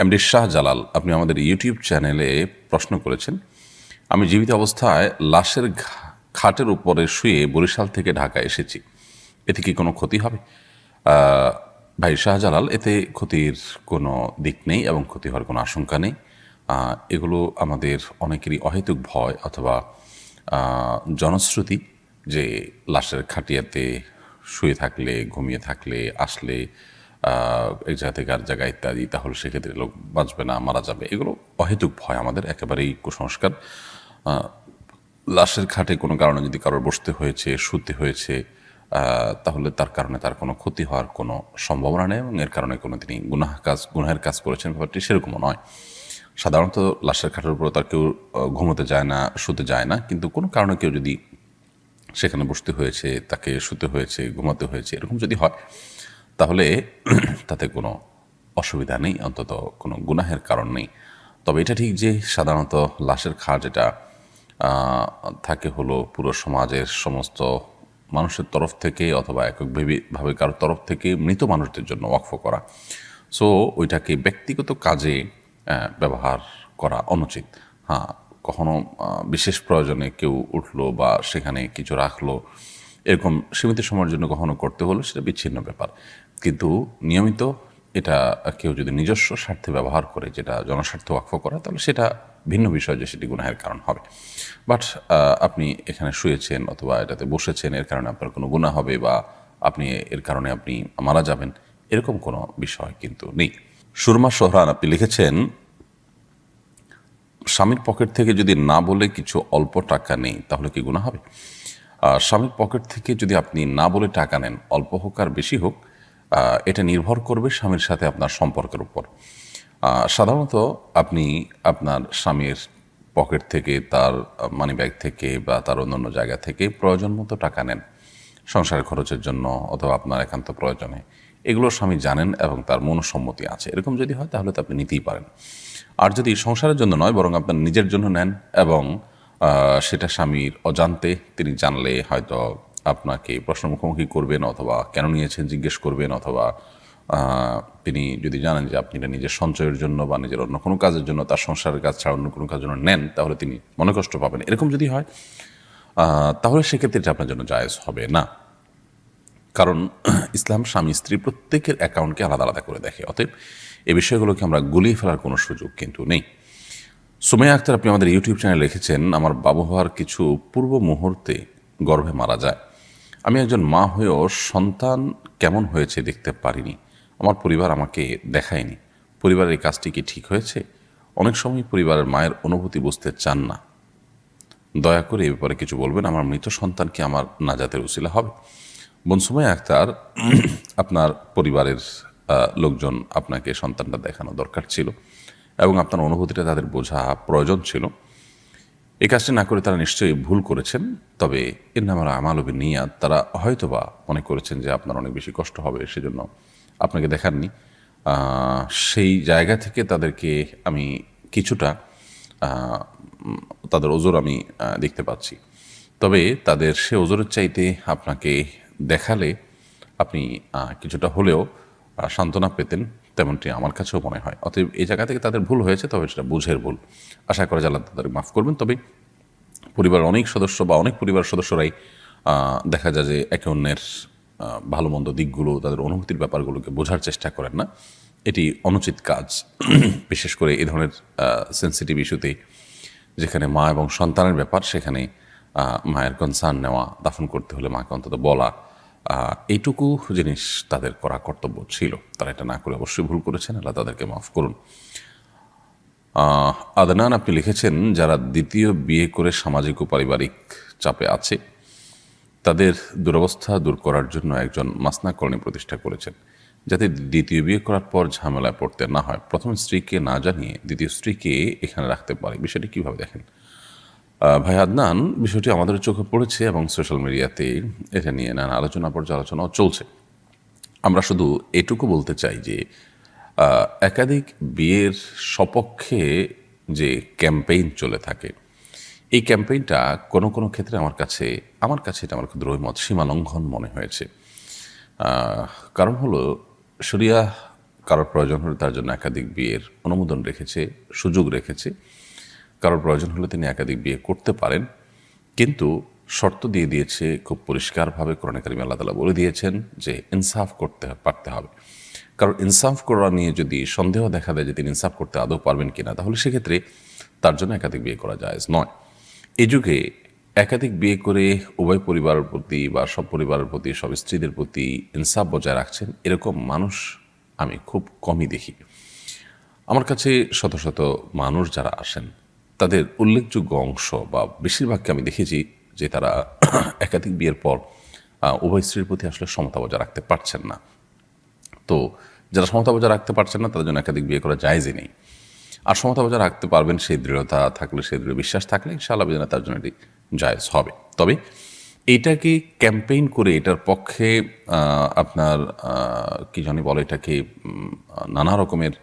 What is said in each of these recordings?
MD Shah Jalal আপনি আমাদের YouTube চ্যানেলে প্রশ্ন করেছেন। আমি জীবিত অবস্থায় লাশের খাটের উপরে শুয়ে বরিশাল থেকে ঢাকা এসেছি। এতে কি কোনো ক্ষতি হবে? ভাই শাহজালাল, এতে ক্ষতির কোনো দিক নেই এবং ক্ষতি হওয়ার কোনো আশঙ্কা নেই। এগুলো আমাদের অনেকেরই অহেতুক ভয় অথবা জনশ্রুতি যে লাশের খাটিয়াতে শুয়ে থাকলে, ঘুমিয়ে থাকলে, আসলে এক জায়গা থেকে আর জায়গা ইত্যাদি, তাহলে সেক্ষেত্রে লোক বাঁচবে না, মারা যাবে। এগুলো অহেতুক ভয় আমাদের, একেবারেই কুসংস্কার। লাশের খাটে কোনো কারণে যদি কারোর বসতে হয়েছে, শুতে হয়েছে তাহলে তার কারণে তার কোনো ক্ষতি হওয়ার কোনো সম্ভাবনা নেই এবং এর কারণে কোনো তিনি গুনাহ কাজ, গুনাহের কাজ করেছেন, ব্যাপারটি সেরকমও নয়। সাধারণত লাশের খাটের উপর তার কেউ ঘুমোতে যায় না, শুতে যায় না, কিন্তু কোনো কারণে কেউ যদি সেখানে বসতে হয়েছে, তাকে শুতে হয়েছে, ঘুমাতে হয়েছে, এরকম যদি হয় তাহলে তাতে কোনো অসুবিধা নেই অন্তত কোনো গুনাহের কারণ নেই। তবে এটা ঠিক যে সাধারণত লাশের এটা আহ, থাকে হলো পুরো সমাজের সমস্ত মানুষের তরফ থেকে অথবা এককভাবে ভাবে কারোর তরফ থেকে মৃত মানুষদের জন্য ওয়াকফ করা। সো ওইটাকে ব্যক্তিগত কাজে ব্যবহার করা অনুচিত। হ্যাঁ কখনো বিশেষ প্রয়োজনে কেউ উঠল বা সেখানে কিছু রাখল এরকম সীমিত সময়ের জন্য কখনো করতে হলো সেটা বিচ্ছিন্ন ব্যাপার। কিন্তু নিয়মিত এটা কেউ যদি নিজস্ব স্বার্থে ব্যবহার করে যেটা জনস্বার্থে ওয়াকফ করা, তাহলে সেটা ভিন্ন বিষয় যে সেটি গুনাহের কারণ হবে। বাট আপনি এখানে শুয়েছেন অথবা এটাতে বসেছেন, এর কারণে আপনার কোনো গুণা হবে বা আপনি, এর কারণে আপনি মারা যাবেন, এরকম কোনো বিষয় কিন্তু নেই। সুরমা সোহরান আপনি লিখেছেন, স্বামীর পকেট থেকে যদি না বলে কিছু অল্প টাকা নেই, তাহলে কি গুণা হবে? স্বামীর পকেট থেকে যদি আপনি না বলে টাকা নেন, অল্প হোক আর বেশি হোক এটা নির্ভর করবে স্বামীর সাথে আপনার সম্পর্কের উপর। সাধারণত আপনি আপনার স্বামীর পকেট থেকে, তার মানি ব্যাগ থেকে বা তার অন্যান্য জায়গা থেকে প্রয়োজন মতো টাকা নেন, সংসার খরচের জন্য অথবা আপনার একান্ত প্রয়োজনে। এগুলো স্বামী জানেন এবং তার মনসম্মতি আছে। এরকম যদি হয়, তাহলে তো আপনি নিতেই পারেন। আর যদি সংসারের জন্য নয়, বরং আপনার নিজের জন্য নেন এবং সেটা স্বামীর অজান্তে তিনি জানলে হয়তো আপনাকে প্রশ্ন মুখোমুখি করবেন অথবা কেন নিয়েছেন জিজ্ঞেস করবেন অথবা তিনি যদি জানেন যে আপনি এটা নিজের সঞ্চয়ের জন্য বা নিজের অন্য কোনো কাজের জন্য তার সংসারের কাজ ছাড়া অন্য কোনো কাজের জন্য নেন, তাহলে তিনি মনে কষ্ট পাবেন। এরকম যদি হয় তাহলে সেক্ষেত্রে এটা আপনার জন্য জায়েজ হবে না। কারণ ইসলাম স্বামী স্ত্রী প্রত্যেকের অ্যাকাউন্টকে আলাদা আলাদা করে দেখে। অতএব এই বিষয়গুলোকে আমরা গুলিয়ে ফেলার কোনো সুযোগ কিন্তু নেই। সুমাইয়া আক্তার, আপনি আমাদের ইউটিউব চ্যানেলে লিখেছেন, আমার বাবু হওয়ার কিছু পূর্ব মুহূর্তে গর্ভে মারা যায়। আমি একজন মা হয়েও সন্তান কেমন হয়েছে দেখতে পারিনি। আমার পরিবার আমাকে দেখায়নি। পরিবারের এই কাজটি কি ঠিক হয়েছে? অনেক সময় পরিবারের মায়ের অনুভূতি বুঝতে চান না। দয়া করে এ ব্যাপারে কিছু বলবেন। আমার মৃত সন্তান কি আমার নাজাতের উসিলা হবে? বোন বনসুমাই আক্তার, আপনার পরিবারের লোকজন আপনাকে সন্তানটা দেখানো দরকার ছিল। এবং আপনার অনুভূতিটা তাদের বোঝা প্রয়োজন ছিল। এই কাজটি না করে তারা নিশ্চয়ই ভুল করেছেন, তবে এর নাম আমাল নিয়াত। তারা হয়তোবা মনে করেছেন যে আপনার অনেক বেশি কষ্ট হবে, সেজন্য আপনাকে দেখাননি। সেই জায়গা থেকে তাদেরকে আমি কিছুটা তাদের ওজোর আমি দেখতে পাচ্ছি। তবে তাদের সে ওজোরের চাইতে আপনাকে দেখালে আপনি কিছুটা হলেও সান্ত্বনা পেতেন। তেমনটি আমার কাছেও মনে হয়। অতএব এই জায়গা থেকে তাদের ভুল হয়েছে, তবে সেটা বুঝের ভুল। আশা করা যায় তাদের মাফ করবেন। তবে পরিবারের অনেক সদস্য বা অনেক পরিবার সদস্যরাই দেখা যায় যে একে অন্যের ভালো মন্দ দিকগুলো, তাদের অনুভূতির ব্যাপারগুলোকে বোঝার চেষ্টা করেন না। এটি অনুচিত কাজ। বিশেষ করে এই ধরনের সেন্সিটিভ ইস্যুতে যেখানে মা এবং সন্তানের ব্যাপার, সেখানে মায়ের কনসার্ন নেওয়া, দাফন করতে হলে মাকে অন্তত বলা এইটুকু জিনিস তাদের করা কর্তব্য ছিল। তারা এটা না করে অবশ্যই ভুল করেছেন, আল্লাহ তাদেরকে মাফ করুন। আদনান আপনি লিখেছেন, যারা দ্বিতীয় বিয়ে করে সামাজিক ও পারিবারিক চাপে আছে, তাদের দুরবস্থা দূর করার জন্য একজন মাসনা কর্ণী প্রতিষ্ঠা করেছেন, যাতে দ্বিতীয় বিয়ে করার পর ঝামেলায় পড়তে না হয়। প্রথম স্ত্রীকে না জানিয়ে দ্বিতীয় স্ত্রীকে এখানে রাখতে পারে। বিষয়টি কীভাবে দেখেন? ভাই আদনান, বিষয়টি আমাদের চোখে পড়েছে এবং সোশ্যাল মিডিয়াতে এটা নিয়ে নানা আলোচনা, পর্যালোচনাও চলছে। আমরা শুধু এটুকু বলতে চাই যে একাধিক বিয়ের সপক্ষে যে ক্যাম্পেইন চলে থাকে, এই ক্যাম্পেইনটা কোনো কোনো ক্ষেত্রে আমার কাছে আমার কাছে এটা আমার ক্ষুদ্র মত সীমা লঙ্ঘন মনে হয়েছে। কারণ হলো, শরিয়া কারোর প্রয়োজন হলে তার জন্য একাধিক বিয়ের অনুমোদন রেখেছে, সুযোগ রেখেছে। কারোর প্রয়োজন হলে তিনি একাধিক বিয়ে করতে পারেন। কিন্তু শর্ত দিয়ে দিয়েছে, খুব পরিষ্কারভাবে কোরআন কারিম আল্লাহ তালা বলে দিয়েছেন যে ইনসাফ করতে পারতে হবে। কারণ ইনসাফ করা নিয়ে যদি সন্দেহ দেখা দেয় যে তিনি ইনসাফ করতে আদৌ পারবেন কিনা, তাহলে সেক্ষেত্রে তার জন্য একাধিক বিয়ে করা যায় নয়। এই যুগে একাধিক বিয়ে করে উভয় পরিবারের প্রতি বা সব পরিবারের প্রতি, সব স্ত্রীদের প্রতি ইনসাফ বজায় রাখছেন, এরকম মানুষ আমি খুব কমই দেখি। আমার কাছে শত শত মানুষ যারা আসেন তাদের উল্লেখযোগ্য অংশ বা বেশিরভাগকে আমি দেখেছি যে তারা একাধিক বিয়ের পর উভয় স্ত্রীর প্রতি আসলে সমতা বজায় রাখতে পারছেন না। তো যারা সমতা বজায় রাখতে পারছেন না, তাদের জন্য একাধিক বিয়ে করা জায়জই নেই। আর সমতা বজায় রাখতে পারবেন সেই দৃঢ়তা থাকলে, সেই দৃঢ় বিশ্বাস থাকলে ইনশাআল্লাহ বিধানে তার জন্য এটি জায়জ হবে। তবে এইটাকে ক্যাম্পেইন করে এটার পক্ষে আপনার কি জানি বলে এটাকে নানা রকমের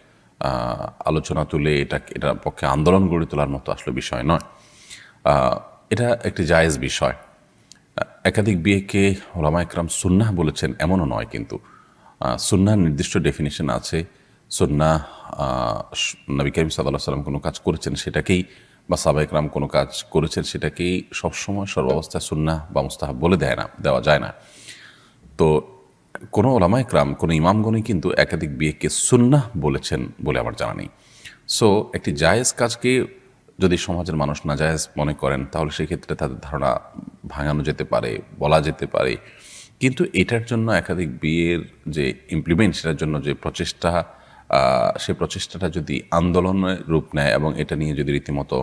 আলোচনা তুলে এটা এটার পক্ষে আন্দোলন গড়ে তোলার মতো আসলে বিষয় নয়। এটা একটি জায়েজ বিষয়। একাধিক বিয়েকে ওলামা একরাম সুন্নাহ বলেছেন, এমনও নয় কিন্তু। সুন্নাহ নির্দিষ্ট ডেফিনেশন আছে। সুন্নাহ নবী করিম সাল্লাহ সাল্লাম কোনো কাজ করেছেন সেটাকেই বা সাবা একরাম কোনো কাজ করেছেন সেটাকেই সবসময় সর্বাবস্থায় সুন্নাহ বা মুস্তাহাব বলে দেয় না, দেওয়া যায় না। তো কোনো ওলামা একরাম কোনো ইমামগণই কিন্তু একাধিক বিয়েকে সুন্নাহ বলেছেন বলে আমার জানা নেই। সো একটি জায়েজ কাজকে যদি সমাজের মানুষ না জায়েজ মনে করেন, তাহলে সেক্ষেত্রে তাদের ধারণা ভাঙানো যেতে পারে, বলা যেতে পারে। কিন্তু এটার জন্য একাধিক বিয়ের যে ইমপ্লিমেন্ট সেটার জন্য যে প্রচেষ্টা সে প্রচেষ্টাটা যদি আন্দোলনের রূপ নেয় এবং এটা নিয়ে যদি রীতিমতো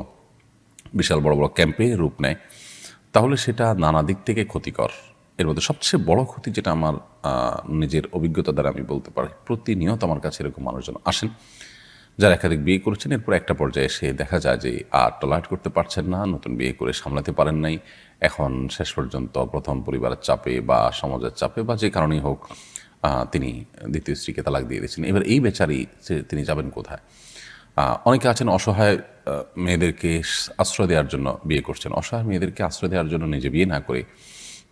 বিশাল বড় বড় ক্যাম্পেইনের রূপ নেয়, তাহলে সেটা নানা দিক থেকে ক্ষতিকর। এর মধ্যে সবচেয়ে বড় ক্ষতি যেটা আমার নিজের অভিজ্ঞতা দ্বারা আমি বলতে পারি, প্রতিনিয়ত আমার কাছে এরকম মানুষজন আসেন, যারা একাধিক বিয়ে করেছেন, এরপর একটা পর্যায়ে এসে দেখা যায় যে আর টলারেট করতে পারছেন না, নতুন বিয়ে করে সামলাতে পারেন নাই। এখন শেষ পর্যন্ত প্রথম পরিবারের চাপে বা সমাজের চাপে বা যে কারণেই হোক তিনি দ্বিতীয় স্ত্রীকে তালাক দিয়ে দিয়েছেন। এবার এই বেচারি তিনি যাবেন কোথায়? অনেকে আছেন অসহায় মেয়েদেরকে আশ্রয় দেওয়ার জন্য বিয়ে করছেন। অসহায় মেয়েদেরকে আশ্রয় দেওয়ার জন্য নিজে বিয়ে না করে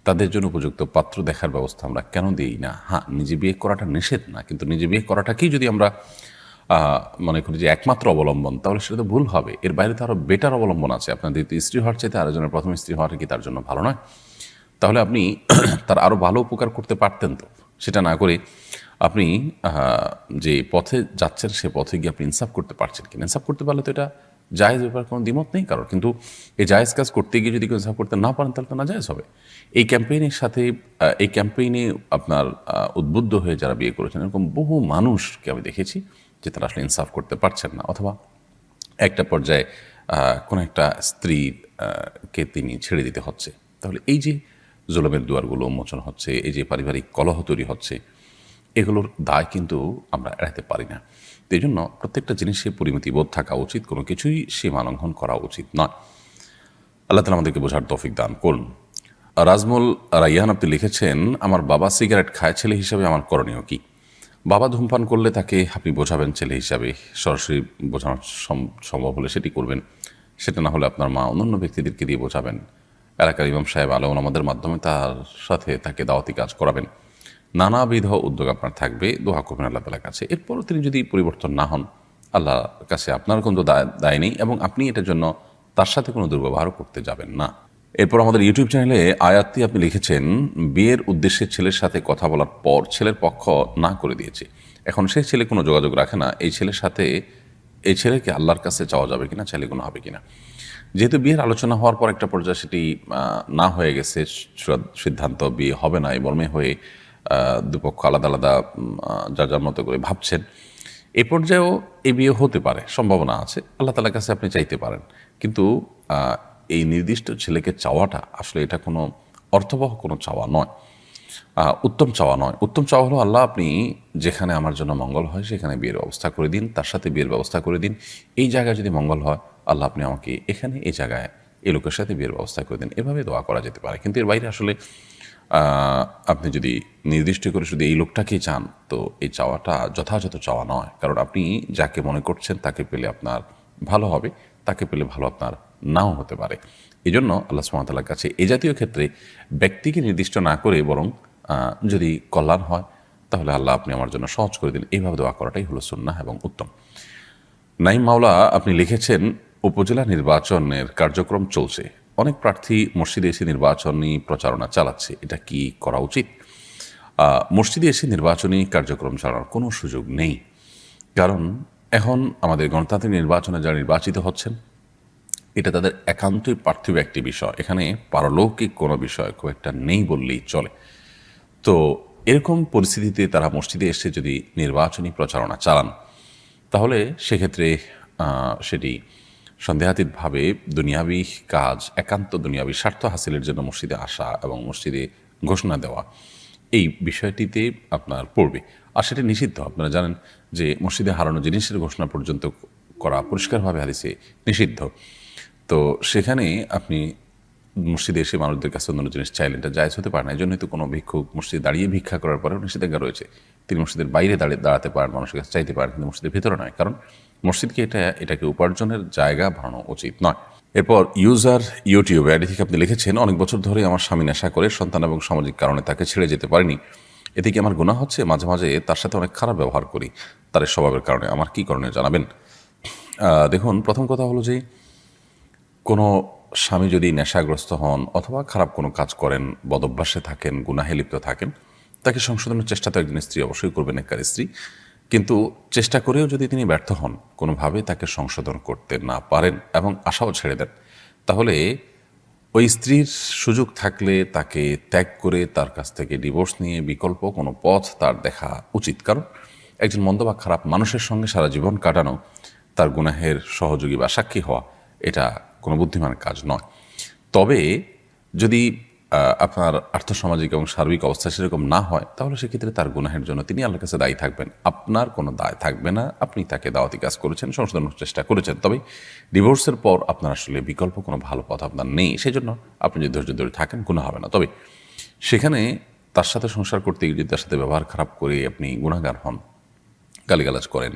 তাদের জন্য উপযুক্ত পাত্র দেখার ব্যবস্থা আমরা কেন দিই না? হ্যাঁ নিজে বিয়ে করাটা নিষেধ না, কিন্তু নিজে বিয়ে করাটাকেই যদি আমরা মনে করি যে একমাত্র অবলম্বন, তাহলে সেটা তো ভুল হবে। এর বাইরে তো আরও বেটার অবলম্বন আছে। আপনার দ্বিতীয় স্ত্রী হওয়ার চাইতে আরেকজনের প্রথম স্ত্রী হওয়াটা কি তার জন্য ভালো নয়? তাহলে আপনি তার আরও ভালো উপকার করতে পারতেন তো। সেটা না করে আপনি যে পথে যাচ্ছেন সে পথে গিয়ে আপনি ইনসাফ করতে পারছেন কিনা? ইনসাফ করতে পারলে তো এটা জায়েজ ব্যাপার কোনো দ্বিমত নেই কারণ কিন্তু এই জায়েজ কাজ করতে গিয়ে যদি কেউ করতে না পারেন তাহলে তো না জায়েজ হবে। এই ক্যাম্পেইনের সাথে এই ক্যাম্পেইনে আপনার উদ্বুদ্ধ হয়ে যারা বিয়ে করেছেন এরকম বহু মানুষকে আমি দেখেছি যে তারা আসলে ইনসাফ করতে পারছেন না। অথবা একটা পর্যায়ে কোনো একটা স্ত্রী আহ, কে তিনি ছেড়ে দিতে হচ্ছে। তাহলে এই যে জুলমের দুয়ারগুলো উন্মোচন হচ্ছে এই যে পারিবারিক কলহ তৈরি হচ্ছে এগুলোর দায় কিন্তু আমরা এড়াতে পারি না। এই জন্য প্রত্যেকটা জিনিসে পরিমিতিবোধ থাকা উচিত, কোনো কিছুই সীমা লঙ্ঘন করা উচিত নয়। আল্লাহ তালা আমাদেরকে বোঝার তৌফিক দান করুন। রাজমুল রাইয়ান আপনি লিখেছেন, আমার বাবা সিগারেট খায়, ছেলে হিসাবে আমার করণীয় কি? বাবা ধূমপান করলে তাকে আপনি বোঝাবেন ছেলে হিসাবে, সরাসরি বোঝানো সম- সম্ভব হলে সেটি করবেন। সেটা না হলে আপনার মা অন্যান্য ব্যক্তিদেরকে দিয়ে বোঝাবেন। এলাকার ইমাম সাহেব আলম আমাদের মাধ্যমে তার সাথে তাকে দাওয়াতি কাজ করাবেন। নানাবিধ উদ্যোগ আপনার থাকবে, দোয়া করবেন আল্লাহ তালার কাছে। এরপরও তিনি যদি পরিবর্তন না হন, আল্লাহর কাছে আপনার কোনো দায় নেই এবং আপনি এটার জন্য তার সাথে কোনো দুর্ব্যবহারও করতে যাবেন না। এরপর আমাদের ইউটিউব চ্যানেলে আয়াতটি আপনি লিখেছেন, বিয়ের উদ্দেশ্যে ছেলের সাথে কথা বলার পর ছেলের পক্ষ না করে দিয়েছে। এখন সেই ছেলে কোনো যোগাযোগ রাখে না, এই ছেলের সাথে, এই ছেলেকে আল্লাহর কাছে চাওয়া যাবে কিনা ছেলে কোনো হবে কিনা। যেহেতু বিয়ের আলোচনা হওয়ার পর একটা পর্যায়ে সেটি না হয়ে গেছে, সিদ্ধান্ত বিয়ে হবে না, এই মর্মে হয়ে দুপক্ষ আলাদা আলাদা যা যার মতো করে ভাবছেন, এ পর্যায়েও এ বিয়ে হতে পারে, সম্ভাবনা আছে, আল্লাহ তালার কাছে আপনি চাইতে পারেন। কিন্তু এই নির্দিষ্ট ছেলেকে চাওয়াটা আসলে এটা কোনো অর্থবহ কোনো চাওয়া নয়। উত্তম চাওয়া নয়। উত্তম চাওয়া হলো, আল্লাহ আপনি যেখানে আমার জন্য মঙ্গল হয়, সেখানে বিয়ের ব্যবস্থা করে দিন, তার সাথে বিয়ের ব্যবস্থা করে দিন। এই জায়গায় যদি মঙ্গল হয়, আল্লাহ আপনি আমাকে এখানে, এই জায়গায়, এই লোকের সাথে বিয়ের ব্যবস্থা করে দিন। এভাবে দোয়া করা যেতে পারে। কিন্তু এর বাইরে আসলে আপনি যদি নির্দিষ্ট করে শুধু এই লোকটাকেই চান, তো এই চাওয়াটা যথাযথ চাওয়া নয়। কারণ আপনি যাকে মনে করছেন তাকে পেলে আপনার ভালো হবে, তাকে পেলে ভালো আপনার নাও হতে পারে। এই জন্য আল্লাহ সুমতাল্লার কাছে এ জাতীয় ক্ষেত্রে ব্যক্তিকে নির্দিষ্ট না করে বরং যদি কল্যাণ হয়, তাহলে আল্লাহ আপনি আমার জন্য সহজ করে দিন এইভাবে দোয়া করাটাই হলো সুন্নাহ এবং উত্তম। নাইম মাওলা, আপনি লিখেছেন, উপজেলা নির্বাচনের কার্যক্রম চলছে। অনেক প্রার্থী মসজিদে এসে নির্বাচনী প্রচারণা চালাচ্ছে। এটা কি করা উচিত? মসজিদে এসে নির্বাচনী কার্যক্রম চালানোর কোনো সুযোগ নেই। কারণ এখন আমাদের গণতান্ত্রিক নির্বাচনে যারা নির্বাচিত হচ্ছেন, এটা তাদের একান্তই পার্থিব একটি বিষয়। এখানে পারলৌকিক কোনো বিষয় খুব একটা নেই বললেই চলে। তো এরকম পরিস্থিতিতে তারা মসজিদে এসে যদি নির্বাচনী প্রচারণা চালান, তাহলে সেক্ষেত্রে সেটি সন্দেহাতীতভাবে দুনিয়াবি কাজ, একান্ত দুনিয়াবি স্বার্থ হাসিলের জন্য মসজিদে আসা এবং মসজিদে ঘোষণা দেওয়া, এই বিষয়টিতে আপনার পড়বে। আর সেটা নিষিদ্ধ। আপনারা জানেন যে মসজিদে হারানো জিনিসের ঘোষণা পর্যন্ত করা পরিষ্কারভাবে হাদিসে নিষিদ্ধ। তো সেখানে আপনি মসজিদে এসে মানুষদের কাছে অন্য জিনিস চাইলেন, এটা জায়জ হতে পারে না। এই জন্যই তো কোনো ভিক্ষুক মসজিদে দাঁড়িয়ে ভিক্ষা করার পরেও নিষেধাজ্ঞা রয়েছে। তিনি মসজিদের বাইরে দাঁড়িয়ে দাঁড়াতে পারেন, মানুষের কাছে চাইতে পারেন, কিন্তু মসজিদের ভিতরে নয়। কারণ মসজিদকে এটা, এটাকে উপার্জনের জায়গা বানানো উচিত নয়। এরপর ইউজার ইউটিউবে আইডি থেকে আপনি লিখেছেন, অনেক বছর ধরে আমার স্বামী নেশা করে সন্তান এবং সামাজিক কারণে তাকে ছেড়ে যেতে পারিনি। এতে কি আমার গুণা হচ্ছে? মাঝে মাঝে তার সাথে অনেক খারাপ ব্যবহার করি। তার স্বভাবের কারণে আমার কি করণীয় জানাবেন? দেখুন, প্রথম কথা হলো যে, কোনো স্বামী যদি নেশাগ্রস্ত হন অথবা খারাপ কোনো কাজ করেন, বদভ্যাসে থাকেন, গুনাহে লিপ্ত থাকেন, তাকে সংশোধনের চেষ্টা তো একজন স্ত্রী অবশ্যই করবেন একবার স্ত্রী। কিন্তু চেষ্টা করেও যদি তিনি ব্যর্থ হন, কোনোভাবে তাকে সংশোধন করতে না পারেন এবং আশাও ছেড়ে দেন, তাহলে ওই স্ত্রীর সুযোগ থাকলে তাকে ত্যাগ করে তার কাছ থেকে ডিভোর্স নিয়ে বিকল্প কোনো পথ তার দেখা উচিত। কারণ একজন মন্দ বা খারাপ মানুষের সঙ্গে সারা জীবন কাটানো তার গুনাহের সহযোগী বা সাক্ষী হওয়া এটা কোনো বুদ্ধিমান কাজ নয়। তবে যদি আপনার আর্থসামাজিক এবং সার্বিক অবস্থা সেরকম না হয়, তাহলে সেক্ষেত্রে তার গুনাহের জন্য তিনি আল্লাহর কাছে দায়ী থাকবেন। আপনার কোনো দায় থাকবে না। আপনি তাকে দাওয়াতি কাজ করেছেন সংশোধনের চেষ্টা করেছেন। তবে ডিভোর্সের পর আপনার আসলে বিকল্প কোনো ভালো পথ আপনার নেই। সেই জন্য আপনি যদি ধৈর্য ধরে থাকেন গুণা হবে না। তবে সেখানে তার সাথে সংসার করতে গিয়ে যদি তার সাথে ব্যবহার খারাপ করে আপনি গুণাগার হন, গালিগালাজ করেন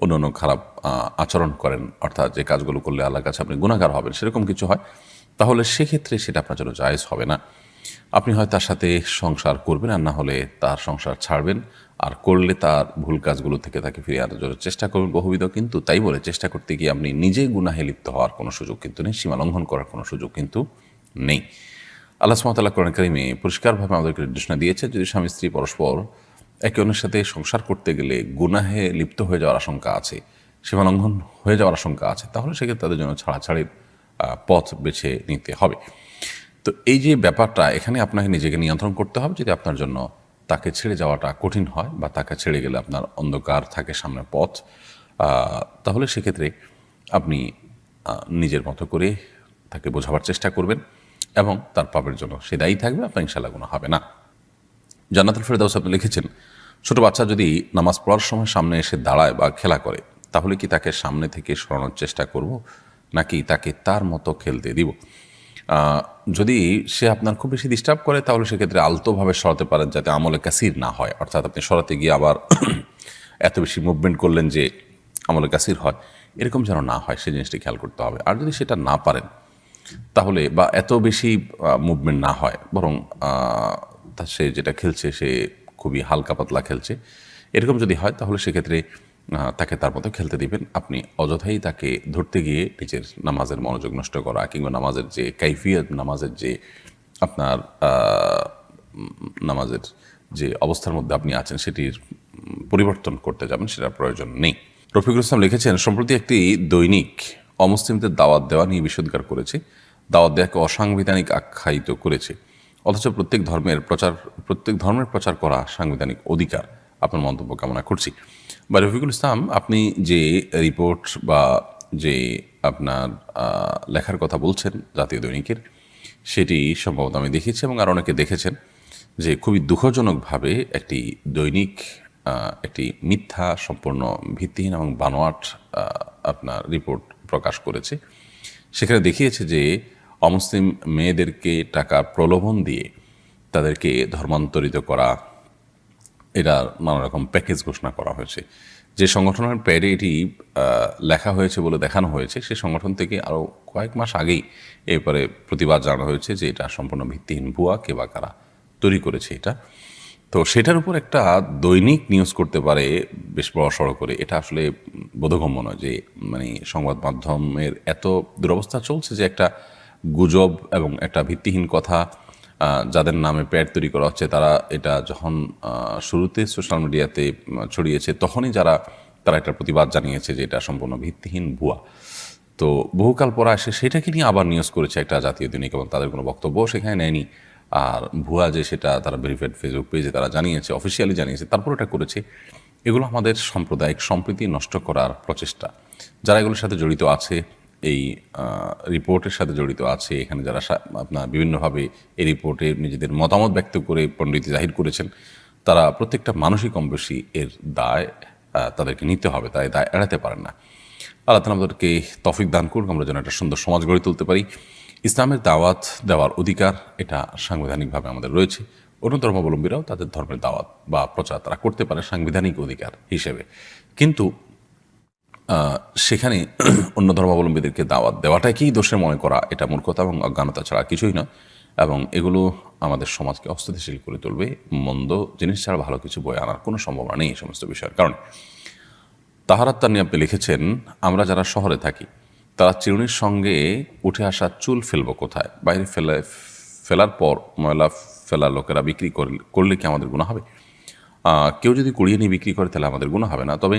অন্য অন্য খারাপ আচরণ করেন, অর্থাৎ যে কাজগুলো করলে আল্লাহর কাছে আপনি গুণাগার হবেন, সেরকম কিছু হয়। তাহলে সেক্ষেত্রে সেটা আপনার জন্য জায়েজ হবে না। আপনি হয় তার সাথে সংসার করবেন আর না হলে তার সংসার ছাড়বেন। আর করলে তার ভুল কাজগুলো থেকে তাকে ফিরিয়ে আনার জন্য চেষ্টা করবেন বহুবিধ। কিন্তু তাই বলে চেষ্টা করতে গিয়ে আপনি নিজে গুনাহে লিপ্ত হওয়ার কোনো সুযোগ কিন্তু নেই, সীমা লঙ্ঘন করার কোনো সুযোগ কিন্তু নেই। আল্লাহ সুমতাল্লাহ কোরআন কারিমে পরিষ্কারভাবে আমাদেরকে নির্দেশনা দিয়েছে, যদি স্বামী স্ত্রী পরস্পর একে অন্যের সাথে সংসার করতে গেলে গুনাহে লিপ্ত হয়ে যাওয়ার আশঙ্কা আছে, সীমা লঙ্ঘন হয়ে যাওয়ার আশঙ্কা আছে, তাহলে সেক্ষেত্রে তাদের জন্য ছাড়াছাড়ির পথ বেছে নিতে হবে। তো এই যে ব্যাপারটা, এখানে আপনাকে নিজেকে নিয়ন্ত্রণ করতে হবে যদি আপনার জন্য তাকে ছেড়ে যাওয়াটা কঠিন হয় বা তাকে ছেড়ে গেলে আপনার অন্ধকার থাকে সামনের পথ তাহলে সেক্ষেত্রে আপনি নিজের মতো করে তাকে বোঝাবার চেষ্টা করবেন এবং তার পাপের জন্য সে দায়ী থাকবে, আপনার ইনশাল্লাহ কোনো হবে না। জান্নাতুল ফেরদাউস আপনি লিখেছেন, ছোট বাচ্চা যদি নামাজ পড়ার সময় সামনে এসে দাঁড়ায় বা খেলা করে, তাহলে কি তাকে সামনে থেকে সরানোর চেষ্টা করব? নাকি তাকে তার মতো খেলতে দিব? যদি সে আপনার খুব বেশি ডিস্টার্ব করে, তাহলে সেক্ষেত্রে আলতোভাবে সরাতে পারেন যাতে আমলে কাসির না হয়। অর্থাৎ আপনি সরাতে গিয়ে আবার এত বেশি মুভমেন্ট করলেন যে আমলে কাসির হয়। এরকম যেন না হয় সেই জিনিসটি খেয়াল করতে হবে। আর যদি সেটা না পারেন, তাহলে বা এত বেশি মুভমেন্ট না হয়, বরং সে যেটা খেলছে, সে খুবই হালকা পাতলা খেলছে। এরকম যদি হয়, তাহলে সেক্ষেত্রে তাকে তার মতো খেলতে দিবেন। আপনি অযথাই তাকে ধরতে গিয়ে নিজের নামাজের মনোযোগ নষ্ট করা কিংবা নামাজের যে কাইফিয়ত, নামাজের যে আপনার নামাজের যে অবস্থার মধ্যে আপনি আছেন সেটির পরিবর্তন করতে যাবেন, সেটার প্রয়োজন নেই। রফিকুল ইসলাম লিখেছেন, সম্প্রতি একটি দৈনিক অমুসলিমদের দাওয়াত দেওয়া নিয়ে বিষোদ্গার করেছে। দাওয়াত দেওয়াকে অসাংবিধানিক আখ্যায়িত করেছে। অথচ প্রত্যেক ধর্মের প্রচার, প্রত্যেক ধর্মের প্রচার করা সাংবিধানিক অধিকার। আপনার মন্তব্য কামনা করছি। বা রফিকুল ইসলাম আপনি যে রিপোর্ট বা যে আপনার লেখার কথা বলছেন জাতীয় দৈনিকের, সেটি সম্ভবত আমি দেখেছি এবং আর অনেকে দেখেছেন যে খুবই দুঃখজনকভাবে একটি দৈনিক একটি মিথ্যা সম্পূর্ণ ভিত্তিহীন এবং বানোয়াট আপনার রিপোর্ট প্রকাশ করেছে। সেখানে দেখিয়েছে যে অমুসলিম মেয়েদেরকে টাকা প্রলোভন দিয়ে তাদেরকে ধর্মান্তরিত করা এটার নানা রকম প্যাকেজ ঘোষণা করা হয়েছে। যে সংগঠনের প্যাডে এটি লেখা হয়েছে বলে দেখানো হয়েছে, সে সংগঠন থেকে আরও কয়েক মাস আগেই এরপরে প্রতিবাদ জানানো হয়েছে যে এটা সম্পূর্ণ ভিত্তিহীন ভুয়া, কে বা কারা তৈরি করেছে এটা। তো সেটার উপর একটা দৈনিক নিউজ করতে পারে বেশ বড় সড়ো করে। এটা আসলে বোধগম্য নয় যে মানে সংবাদ মাধ্যমের এত দুরবস্থা চলছে যে একটা গুজব এবং একটা ভিত্তিহীন কথা যাদের নামে প্যাড তৈরি করা হচ্ছে, তারা এটা যখন শুরুতে সোশ্যাল মিডিয়াতে ছড়িয়েছে, তখনই যারা, তারা একটা প্রতিবাদ জানিয়েছে যে এটা সম্পূর্ণ ভিত্তিহীন ভুয়া। তো বহুকাল পর আসে, সেটাকে নিয়ে আবার নিউজ করেছে একটা জাতীয় দৈনিক এবং তাদের কোনো বক্তব্য সেখানে নেয়নি। আর ভুয়া যে সেটা তারা ভেরিফাইড ফেসবুক পেজে তারা জানিয়েছে অফিসিয়ালি জানিয়েছে, তারপর এটা করেছে। এগুলো আমাদের সাম্প্রদায়িক সম্প্রীতি নষ্ট করার প্রচেষ্টা। যারা এগুলোর সাথে জড়িত আছে এই রিপোর্টের সাথে জড়িত আছে। এখানে যারা আপনার বিভিন্নভাবে এই রিপোর্টে নিজেদের মতামত ব্যক্ত করে পণ্ডিত জাহির করেছেন, তারা প্রত্যেকটা মানুষই কম বেশি এর দায় তাদেরকে নিতে হবে তাই দায় এড়াতে পারেন না। আল্লাহ তালা আমাদেরকে তফিক দান করুক, আমরা যেন একটা সুন্দর সমাজ গড়ে তুলতে পারি। ইসলামের দাওয়াত দেওয়ার অধিকার, এটা সাংবিধানিকভাবে আমাদের রয়েছে। অন্য ধর্মাবলম্বীরাও তাদের ধর্মের দাওয়াত বা প্রচার তারা করতে পারে সাংবিধানিক অধিকার হিসেবে। কিন্তু সেখানে অন্য ধর্মাবলম্বীদেরকে দাওয়াত দেওয়াটাকেই দোষের মনে করা, এটা মূর্খতা এবং অজ্ঞানতা ছাড়া কিছুই নয় এবং এগুলো আমাদের সমাজকে অস্থিতিশীল করে তুলবে, মন্দ জিনিস ছাড়া ভালো কিছু বয়ে আনার কোনো সম্ভাবনা নেই এই সমস্ত বিষয়ের কারণে। নিয়ে আপনি লিখেছেন, আমরা যারা শহরে থাকি, তারা চিরুনির সঙ্গে উঠে আসা চুল ফেলব কোথায়? বাইরে ফেলে, ফেলার পর ময়লা ফেলা লোকেরা বিক্রি করলে কি আমাদের গুণা হবে? কেউ যদি কুড়িয়ে নিয়ে বিক্রি করে তাহলে আমাদের গুণা হবে না। তবে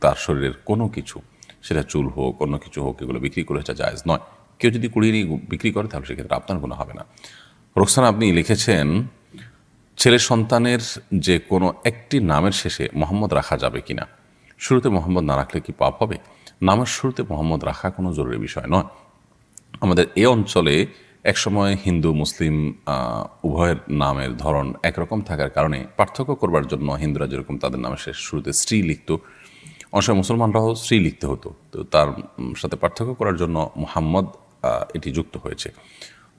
তার শরীরের কোনো কিছু, সেটা চুল হোক, অন্য কিছু হোক, এগুলো বিক্রি করে সেটা জায়জ নয়। কেউ যদি কুড়িয়ে নিয়ে বিক্রি করে, তাহলে সেক্ষেত্রে আপনার কোনো হবে না। রোকসানা, আপনি লিখেছেন, ছেলে সন্তানের যে কোনো একটি নামের শেষে মোহাম্মদ রাখা যাবে কিনা? শুরুতে মোহাম্মদ না রাখলে কি পাপ হবে? নামের শুরুতে মোহাম্মদ রাখা কোনো জরুরি বিষয় নয়। আমাদের এ অঞ্চলে একসময় হিন্দু, মুসলিম উভয়ের নামের ধরন একরকম থাকার কারণে পার্থক্য করবার জন্য হিন্দুরা যেরকম তাদের নামের শেষ শুরুতে স্ত্রী লিখত অনেক মুসলমানরাও স্ত্রী লিখতে হতো। তো তার সাথে পার্থক্য করার জন্য মোহাম্মদ এটি যুক্ত হয়েছে।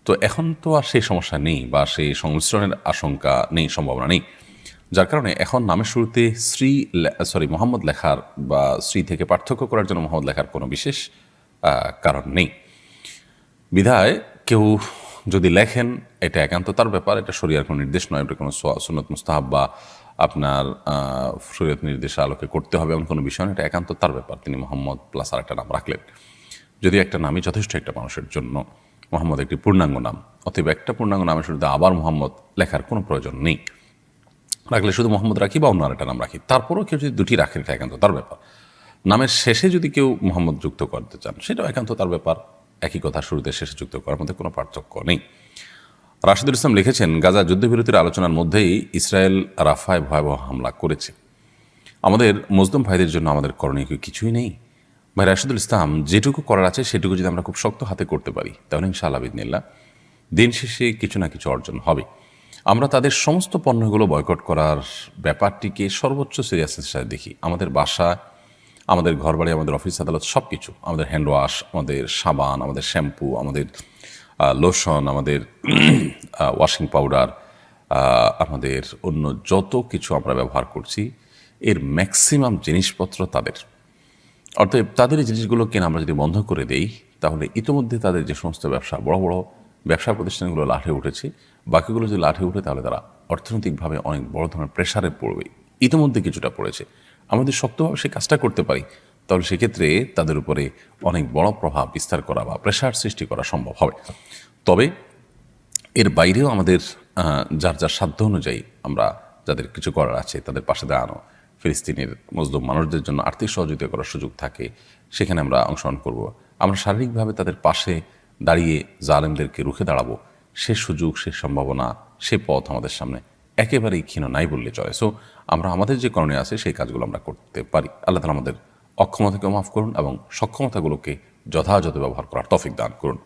তো এখন তো আর সেই সমস্যা নেই বা সেই সংমিশ্রণের আশঙ্কা নেই, সম্ভাবনা নেই। যার কারণে এখন নামের শুরুতে শ্রী সরি, মোহাম্মদ লেখার বা শ্রী থেকে পার্থক্য করার জন্য মোহাম্মদ লেখার কোনো বিশেষ কারণ নেই। বিধায় কেউ যদি লেখেন, এটা একান্ত তার ব্যাপার, এটা শরিয়ার কোনো নির্দেশ নয়, এটা কোনো সুন্নত মুস্তাহাব বা আপনার শরীয়ত নির্দেশে আলোকে করতে হবে এমন কোনো বিষয় না, এটা একান্ত তার ব্যাপার। তিনি মোহাম্মদ প্লাস আর একটা নাম রাখলেন। যদি একটা নামই যথেষ্ট একটা মানুষের জন্য, মোহাম্মদ একটি পূর্ণাঙ্গ নাম, অতএব একটা পূর্ণাঙ্গ নামের শুরুতে আবার মোহাম্মদ লেখার কোনো প্রয়োজন নেই। রাখলে শুধু মোহাম্মদ রাখি বা অন্য আরেকটা নাম রাখি, তারপরেও কেউ যদি দুটি রাখেন এটা একান্ত তার ব্যাপার। নামের শেষে যদি কেউ মোহাম্মদ যুক্ত করতে চান, সেটাও একান্ত তার ব্যাপার। একই কথা শুরুতে শেষে যুক্ত করার মধ্যে কোনো পার্থক্য নেই। রাশিদুল ইসলাম লিখেছেন, গাজা যুদ্ধবিরতির আলোচনার মধ্যেই ইসরায়েল রাফায় ভয়াবহ হামলা করেছে। আমাদের মজদুম ভাইদের জন্য আমাদের করণীয় কিছুই নেই? ভাই রাশিদুল ইসলাম, যেটুকু করার আছে সেটুকু যদি আমরা খুব শক্ত হাতে করতে পারি, তাহলে ইনশাআল্লাহ বিদিনিল্লা দিন শেষে কিছু না কিছু অর্জন হবে। আমরা তাদের সমস্ত পণ্যগুলো বয়কট করার ব্যাপারটিকে সর্বোচ্চ সিরিয়াসনেস সাথে দেখি। আমাদের বাসা, আমাদের ঘরবাড়ি, আমাদের অফিস, আদালত সব কিছু আমাদের হ্যান্ড ওয়াশ আমাদের সাবান, আমাদের শ্যাম্পু আমাদের লোশন আমাদের ওয়াশিং পাউডার আমাদের অন্য যত কিছু আমরা ব্যবহার করছি, এর ম্যাক্সিমাম জিনিসপত্র তাদের। অর্থাৎ তাদের এই জিনিসগুলো কেনা আমরা যদি বন্ধ করে দেই, তাহলে ইতিমধ্যে তাদের যে সমস্ত ব্যবসা, বড় বড় ব্যবসা প্রতিষ্ঠানগুলো লাঠে উঠেছে, বাকিগুলো যদি লাঠে উঠে, তাহলে তারা অর্থনৈতিকভাবে অনেক বড় ধরনের প্রেশারে পড়বে। ইতিমধ্যে কিছুটা পড়েছে। আমাদের শক্তভাবে সেই কাজটা করতে পারি তাহলে সেক্ষেত্রে তাদের উপরে অনেক বড় প্রভাব বিস্তার করা বা প্রেশার সৃষ্টি করা সম্ভব হবে। তবে এর বাইরেও আমাদের যার যার সাধ্য অনুযায়ী আমরা যাদের কিছু করার আছে, তাদের পাশে দাঁড়ানো, ফিলিস্তিনের মজলুম মানুষদের জন্য আর্থিক সহযোগিতা করার সুযোগ থাকে, সেখানে আমরা অংশগ্রহণ করব। আমরা শারীরিকভাবে তাদের পাশে দাঁড়িয়ে জালেমদেরকে রুখে দাঁড়াবো, সে সুযোগ, সে সম্ভাবনা, সে পথ আমাদের সামনে একেবারেই ক্ষীণ নাই বললে চলে। সো আমরা আমাদের যে করণীয় আছে, সেই কাজগুলো আমরা করতে পারি। আল্লাহ তালা আমাদের অক্ষমতাকে মাফ করুন এবং সক্ষমতাগুলোকে যথাযথ ব্যবহার করার তফিক দান করুন।